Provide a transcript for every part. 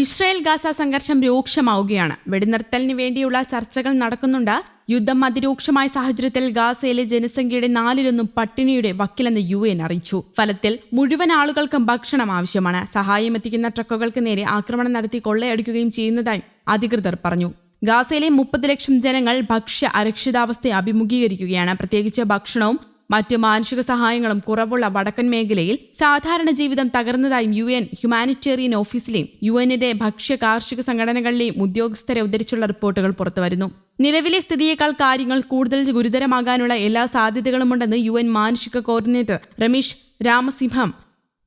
Israel Gaza സംഘർഷം രൂക്ഷമാവുകയാണ്. വെടിനിർത്തലിന് വേണ്ടിയുള്ള ചർച്ചകൾ നടക്കുന്നുണ്ട്. യുദ്ധം അതിരൂക്ഷമായ സാഹചര്യത്തിൽ ഗാസയിലെ ജനസംഖ്യയുടെ നാലിലൊന്നും പട്ടിണിയുടെ വക്കിലെന്ന് യു എൻ അറിയിച്ചു. ഫലത്തിൽ മുഴുവൻ ആളുകൾക്കും ഭക്ഷണം ആവശ്യമാണ്. സഹായം എത്തിക്കുന്ന ട്രക്കുകൾക്ക് നേരെ ആക്രമണം നടത്തി കൊള്ളയടിക്കുകയും ചെയ്യുന്നതായി അധികൃതർ പറഞ്ഞു. ഗാസയിലെ മുപ്പത് ലക്ഷം ജനങ്ങൾ ഭക്ഷ്യ അരക്ഷിതാവസ്ഥയെ അഭിമുഖീകരിക്കുകയാണ്. പ്രത്യേകിച്ച് ഭക്ഷണവും മറ്റ് മാനുഷിക സഹായങ്ങളും കുറവുള്ള വടക്കൻ മേഖലയിൽ സാധാരണ ജീവിതം തകർന്നതായും യു എൻ ഹ്യൂമാനിറ്റേറിയൻ ഓഫീസിലെയും യു എന്നിന്റെ ഭക്ഷ്യ കാർഷിക സംഘടനകളിലെയും ഉദ്യോഗസ്ഥരെ ഉദ്ധരിച്ചുള്ള റിപ്പോർട്ടുകൾ പുറത്തുവരുന്നു. നിലവിലെ സ്ഥിതിയേക്കാൾ കാര്യങ്ങൾ കൂടുതൽ ഗുരുതരമാകാനുള്ള എല്ലാ സാധ്യതകളുമുണ്ടെന്ന് യു എൻ മാനുഷിക coordinator Ramesh Ramasimham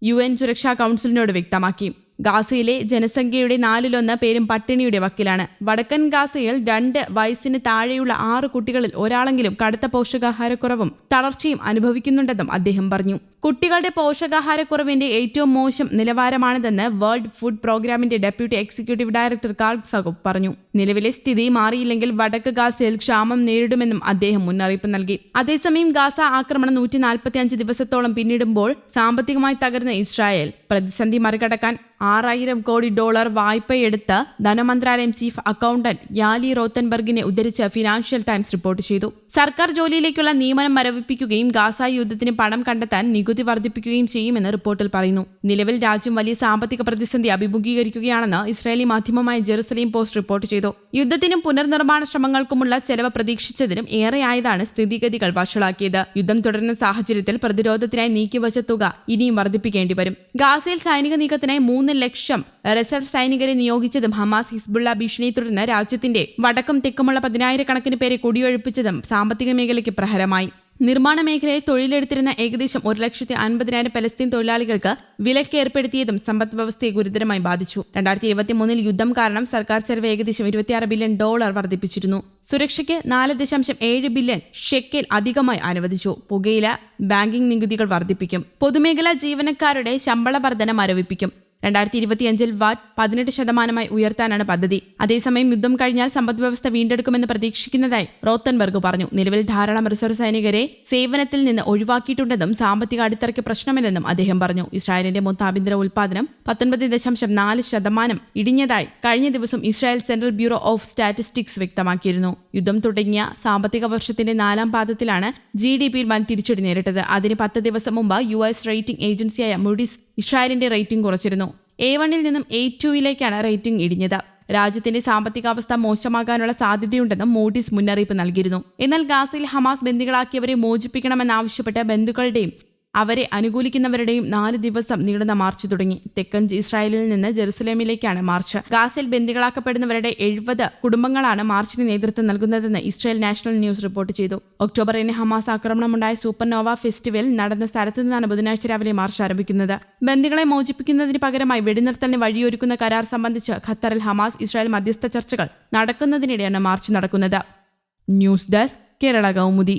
U N സുരക്ഷാ കൗൺസിലിനോട് വ്യക്തമാക്കി. ഗാസയിലെ ജനസംഖ്യയുടെ നാലിലൊന്ന് പേരും പട്ടിണിയുടെ വക്കിലാണ്. വടക്കൻ ഗാസയിൽ രണ്ട് വയസ്സിന് താഴെയുള്ള ആറ് കുട്ടികളിൽ ഒരാളെങ്കിലും കടുത്ത പോഷകാഹാരക്കുറവും തളർച്ചയും അനുഭവിക്കുന്നുണ്ടെന്നും അദ്ദേഹം പറഞ്ഞു. കുട്ടികളുടെ പോഷകാഹാരക്കുറവിന്റെ ഏറ്റവും മോശം നിലവാരമാണിതെന്ന് വേൾഡ് ഫുഡ് പ്രോഗ്രാമിന്റെ deputy executive director Carl Skau പറഞ്ഞു. നിലവിലെ സ്ഥിതി മാറിയില്ലെങ്കിൽ വടക്ക് ഗാസയിൽ ക്ഷാമം നേരിടുമെന്നും അദ്ദേഹം മുന്നറിയിപ്പ് നൽകി. അതേസമയം ഗാസ ആക്രമണം നൂറ്റി നാൽപ്പത്തിയഞ്ച് ദിവസത്തോളം പിന്നിടുമ്പോൾ സാമ്പത്തികമായി തകർന്ന ഇസ്രായേൽ. പ്രതിസന്ധി മറികടക്കാൻ ആറായിരം കോടി ഡോളർ വായ്പയെടുത്ത് ധനമന്ത്രാലയം ചീഫ് അക്കൗണ്ടന്റ് യാലി റോത്തൻബർഗിനെ ഉദ്ധരിച്ച് ഫിനാൻഷ്യൽ ടൈംസ് റിപ്പോർട്ട് ചെയ്തു. സർക്കാർ ജോലിയിലേക്കുള്ള നിയമനം മരവിപ്പിക്കുകയും ഗാസ യുദ്ധത്തിന് പണം കണ്ടെത്താൻ നികുതി വർദ്ധിപ്പിക്കുകയും ചെയ്യുമെന്ന് റിപ്പോർട്ടിൽ പറയുന്നു. നിലവിൽ രാജ്യം വലിയ സാമ്പത്തിക പ്രതിസന്ധി അഭിമുഖീകരിക്കുകയാണെന്ന് ഇസ്രായേലി മാധ്യമമായ ജെറുസലേം പോസ്റ്റ് റിപ്പോർട്ട് ചെയ്തു. യുദ്ധത്തിനും പുനർനിർമ്മാണ ശ്രമങ്ങൾക്കുമുള്ള ചെലവ് പ്രതീക്ഷിച്ചതിനും ഏറെയായതാണ് സ്ഥിതിഗതികൾ വഷളാക്കിയത്. യുദ്ധം തുടരുന്ന സാഹചര്യത്തിൽ പ്രതിരോധത്തിനായി നീക്കിവച്ച തുക ഇനിയും വർദ്ധിപ്പിക്കേണ്ടി വരും ഗാസയിൽ സൈനിക നീക്കത്തിനായി മൂന്ന് ലക്ഷം റിസർവ് സൈനികരെ നിയോഗിച്ചതും ഹമാസ് ഹിസ്ബുള്ള ഭീഷണിയെ തുടർന്ന് രാജ്യത്തിന്റെ വടക്കും തെക്കുമുള്ള പതിനായിരക്കണക്കിന് പേരെ കുടിയൊഴിപ്പിച്ചതും സാമ്പത്തിക മേഖലയ്ക്ക് പ്രഹരമായി. നിർമ്മാണ മേഖലയിൽ തൊഴിലെടുത്തിരുന്ന ഏകദേശം ഒരു ലക്ഷത്തി അൻപതിനായിരം പലസ്തീൻ തൊഴിലാളികൾക്ക് വിലക്ക് ഏർപ്പെടുത്തിയതും സമ്പദ് വ്യവസ്ഥയെ ഗുരുതരമായി ബാധിച്ചു. രണ്ടായിരത്തി ഇരുപത്തി മൂന്നിൽ യുദ്ധം കാരണം സർക്കാർ ചെലവ് ഏകദേശം ഇരുപത്തിയാറ് ബില്യൺ ഡോളർ വർദ്ധിപ്പിച്ചിരുന്നു. സുരക്ഷയ്ക്ക് നാല് ദശാംശം ഏഴ് ബില്യൺ ഷെക്കൽ അധികമായി അനുവദിച്ചു. പുകയില ബാങ്കിംഗ് നികുതികൾ വർദ്ധിപ്പിക്കും. പൊതുമേഖലാ ജീവനക്കാരുടെ ശമ്പള വർധന മരവിപ്പിക്കും രണ്ടായിരത്തി ഇരുപത്തിയഞ്ചിൽ വാറ്റ് പതിനെട്ട് ശതമാനമായി ഉയർത്താനാണ് പദ്ധതി. അതേസമയം യുദ്ധം കഴിഞ്ഞാൽ സമ്പദ് വ്യവസ്ഥ വീണ്ടെടുക്കുമെന്ന് പ്രതീക്ഷിക്കുന്നതായി റോത്തൻബർഗ് പറഞ്ഞു. നിലവിൽ ധാരാളം റിസർവ് സൈനികരെ സേവനത്തിൽ നിന്ന് ഒഴിവാക്കിയിട്ടുണ്ടെന്നും സാമ്പത്തിക അടിത്തറയ്ക്ക് പ്രശ്നമില്ലെന്നും അദ്ദേഹം പറഞ്ഞു. ഇസ്രായേലിന്റെ മൊത്തം ആഭ്യന്തര ഉൽപ്പാദനം പത്തൊൻപത് ദശാംശം നാല് ശതമാനം ഇടിഞ്ഞതായി കഴിഞ്ഞ ദിവസം Israel central bureau of statistics വ്യക്തമാക്കിയിരുന്നു. യുദ്ധം തുടങ്ങിയ സാമ്പത്തിക വർഷത്തിന്റെ നാലാം പാദത്തിലാണ് ജി ഡി പിയിൽ വൻ തിരിച്ചടി നേരിട്ടത്. അതിന് പത്ത് ദിവസം മുമ്പ് യു എസ് റേറ്റിംഗ് ഏജൻസിയായ മുഡിസ് ഇസ്രായേലിന്റെ റേറ്റിംഗ് കുറച്ചിരുന്നു. എ വണ്ണിൽ നിന്നും എ ടുവിലേക്കാണ് റേറ്റിംഗ് ഇടിഞ്ഞത്. രാജ്യത്തിന്റെ സാമ്പത്തികാവസ്ഥ മോശമാകാനുള്ള സാധ്യതയുണ്ടെന്നും മോഡിസ് മുന്നറിയിപ്പ് നൽകിയിരുന്നു. എന്നാൽ ഗാസയിൽ ഹമാസ് ബന്ദികളാക്കിയവരെ മോചിപ്പിക്കണമെന്നാവശ്യപ്പെട്ട് ബന്ധുക്കളുടെയും അവരെ അനുകൂലിക്കുന്നവരുടെയും നാല് ദിവസം നീളുന്ന മാർച്ച് തുടങ്ങി. തെക്കൻ ഇസ്രായേലിൽ നിന്ന് ജെറുസലേമിലേക്കാണ് മാർച്ച്. ഗാസയിൽ ബന്ദികളാക്കപ്പെടുന്നവരുടെ എഴുപത് കുടുംബങ്ങളാണ് മാർച്ചിന് നേതൃത്വം നൽകുന്നതെന്ന് ഇസ്രായേൽ നാഷണൽ ന്യൂസ് റിപ്പോർട്ട് ചെയ്തു. ഒക്ടോബറിന് ഹമാസ് ആക്രമണമുണ്ടായ സൂപ്പർനോവ ഫെസ്റ്റിവൽ നടന്ന സ്ഥലത്ത് നിന്നാണ് ബുധനാഴ്ച രാവിലെ മാർച്ച് ആരംഭിക്കുന്നത്. ബന്ദികളെ മോചിപ്പിക്കുന്നതിന് പകരമായി വെടിനിർത്തലിന് വഴിയൊരുക്കുന്ന കരാർ സംബന്ധിച്ച് ഖത്തറിൽ ഹമാസ് ഇസ്രായേൽ മധ്യസ്ഥ ചർച്ചകൾ നടക്കുന്നതിനിടെയാണ് മാർച്ച് നടക്കുന്നത്. News desk Kerala Kaumudi.